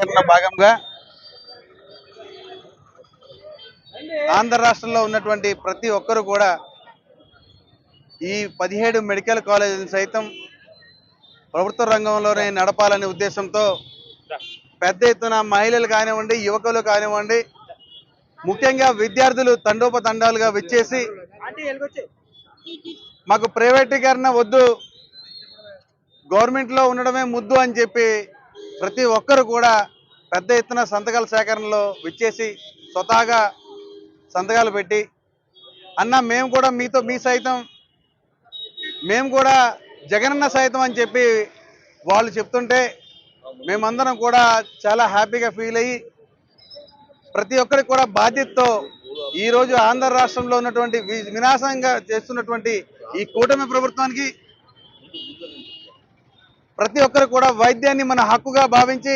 సేకరణ భాగంగా ఆంధ్ర రాష్ట్రంలో ఉన్నటువంటి ప్రతి ఒక్కరు కూడా ఈ పదిహేడు మెడికల్ కాలేజీలు సైతం ప్రభుత్వ రంగంలోనే నడపాలనే ఉద్దేశంతో పెద్ద ఎత్తున మహిళలు కానివ్వండి యువకులు కానివ్వండి ముఖ్యంగా విద్యార్థులు తండోపతండాలుగా విచ్చేసి మాకు ప్రైవేటీకరణ వద్దు గవర్నమెంట్లో ఉండడమే ముద్దు అని చెప్పి ప్రతి ఒక్కరు కూడా పెద్ద ఎత్తున సంతకాల సేకరణలో విచ్చేసి స్వతహాగా సంతకాలు పెట్టి అన్న మేము కూడా మీతో మీ సైతం మేము కూడా జగనన్న సైతం అని చెప్పి వాళ్ళు చెప్తుంటే మేమందరం కూడా చాలా హ్యాపీగా ఫీల్ అయ్యి ప్రతి ఒక్కరికి కూడా బాధ్యతతో ఈరోజు ఆంధ్ర రాష్ట్రంలో ఉన్నటువంటి వినాశంగా చేస్తున్నటువంటి ఈ కూటమి ప్రభుత్వానికి ప్రతి ఒక్కరు కూడా వైద్యాన్ని మన హక్కుగా భావించి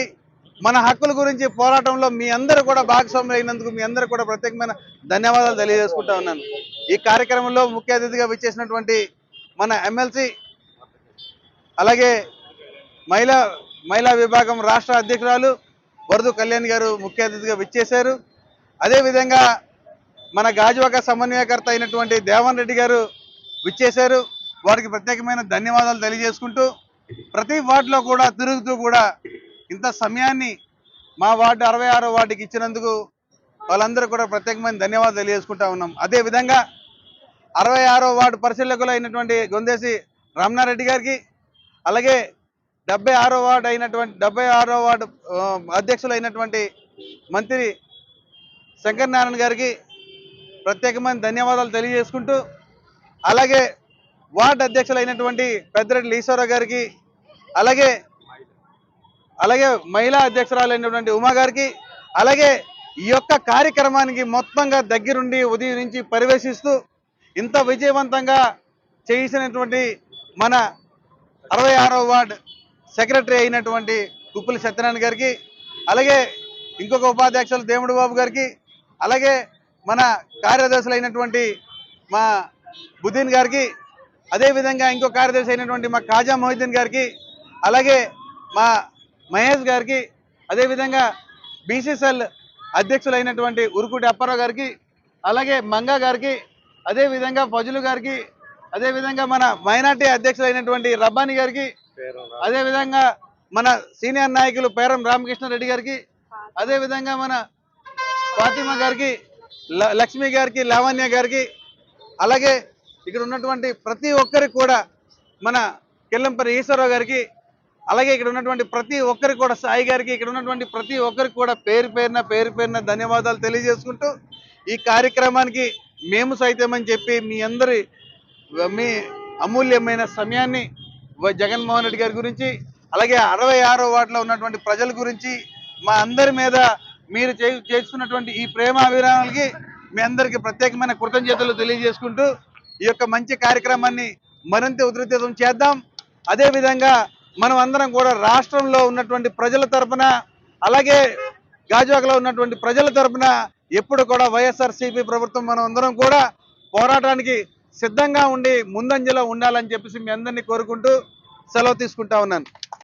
మన హక్కుల గురించి పోరాటంలో మీ అందరూ కూడా భాగస్వాములు అయినందుకు మీ అందరూ కూడా ప్రత్యేకమైన ధన్యవాదాలు తెలియజేసుకుంటా ఉన్నాను. ఈ కార్యక్రమంలో ముఖ్య అతిథిగా విచ్చేసినటువంటి మన ఎమ్మెల్సీ అలాగే మహిళా మహిళా విభాగం రాష్ట్ర అధ్యక్షురాలు వరదు కళ్యాణ్ గారు ముఖ్య అతిథిగా విచ్చేశారు. అదేవిధంగా మన గాజువాక సమన్వయకర్త అయినటువంటి దేవన్ రెడ్డి గారు విచ్చేశారు. వారికి ప్రత్యేకమైన ధన్యవాదాలు తెలియజేసుకుంటూ ప్రతి వార్డులో కూడా తిరుగుతూ కూడా ఇంత సమయాన్ని మా వార్డు అరవై ఆరో వార్డుకి ఇచ్చినందుకు వాళ్ళందరూ కూడా ప్రత్యేకమైన ధన్యవాదాలు తెలియజేసుకుంటా ఉన్నాం. అదేవిధంగా అరవై ఆరో వార్డు పరిశీలకులు అయినటువంటి గొందేసి రమణారెడ్డి గారికి అలాగే డెబ్బై ఆరో వార్డు అయినటువంటి డెబ్బై ఆరో వార్డు అధ్యక్షులు అయినటువంటి మంత్రి శంకర్ నారాయణ గారికి ప్రత్యేకమైన ధన్యవాదాలు తెలియజేసుకుంటూ అలాగే వార్డు అధ్యక్షులు అయినటువంటి పెద్దిరెడ్డి ఈశ్వరరావు గారికి అలాగే అలాగే మహిళా అధ్యక్షురాలైనటువంటి ఉమా గారికి అలాగే ఈ యొక్క కార్యక్రమానికి మొత్తంగా దగ్గరుండి ఉదయం నుంచి పరివేశిస్తూ ఇంత విజయవంతంగా చేసినటువంటి మన అరవై ఆరో వార్డ్ సెక్రటరీ అయినటువంటి కుప్పలి సత్యనారాయణ గారికి అలాగే ఇంకొక ఉపాధ్యక్షులు దేముడు బాబు గారికి అలాగే మన కార్యదర్శులైనటువంటి మా బుద్దీన్ గారికి అదేవిధంగా ఇంకో కార్యదర్శి అయినటువంటి మా కాజా మొహిద్దీన్ గారికి అలాగే మా మహేష్ గారికి అదేవిధంగా బీసీసీఎల్ అధ్యక్షులైనటువంటి ఉరుకుటి అప్పారావు గారికి అలాగే మంగా గారికి అదేవిధంగా ఫజులు గారికి అదేవిధంగా మన మైనార్టీ అధ్యక్షులైనటువంటి రబ్బాని గారికి అదేవిధంగా మన సీనియర్ నాయకులు పేరం రామకృష్ణారెడ్డి గారికి అదేవిధంగా మన ఫాతిమా గారికి ల- లక్ష్మి గారికి లావణ్య గారికి అలాగే ఇక్కడ ఉన్నటువంటి ప్రతి ఒక్కరికి కూడా మన కెల్లంపరి ఈశ్వరరావు గారికి అలాగే ఇక్కడ ఉన్నటువంటి ప్రతి ఒక్కరికి కూడా సాయి గారికి ఇక్కడ ఉన్నటువంటి ప్రతి ఒక్కరికి కూడా పేరు పేరున పేరు పేరున ధన్యవాదాలు తెలియజేసుకుంటూ ఈ కార్యక్రమానికి మేము సైతమని చెప్పి మీ అందరి మీ అమూల్యమైన సమయాన్ని జగన్మోహన్ రెడ్డి గారి గురించి అలాగే అరవై ఆరో వార్డులో ఉన్నటువంటి ప్రజల గురించి మా అందరి మీద మీరు చే- చేస్తున్నటువంటి ఈ ప్రేమ అభిరామాలకి మీ అందరికీ ప్రత్యేకమైన కృతజ్ఞతలు తెలియజేసుకుంటూ ఈ యొక్క మంచి కార్యక్రమాన్ని మరింత ఉధృతం చేద్దాం. అదేవిధంగా మనం అందరం కూడా రాష్ట్రంలో ఉన్నటువంటి ప్రజల తరఫున అలాగే గాజువాకలో ఉన్నటువంటి ప్రజల తరఫున ఎప్పుడు కూడా వైఎస్ఆర్సీపీ ప్రభుత్వం మనం అందరం కూడా పోరాటానికి సిద్ధంగా ఉండి ముందంజలో ఉండాలని చెప్పేసి మీ అందరినీ కోరుకుంటూ సెలవు తీసుకుంటా ఉన్నాను.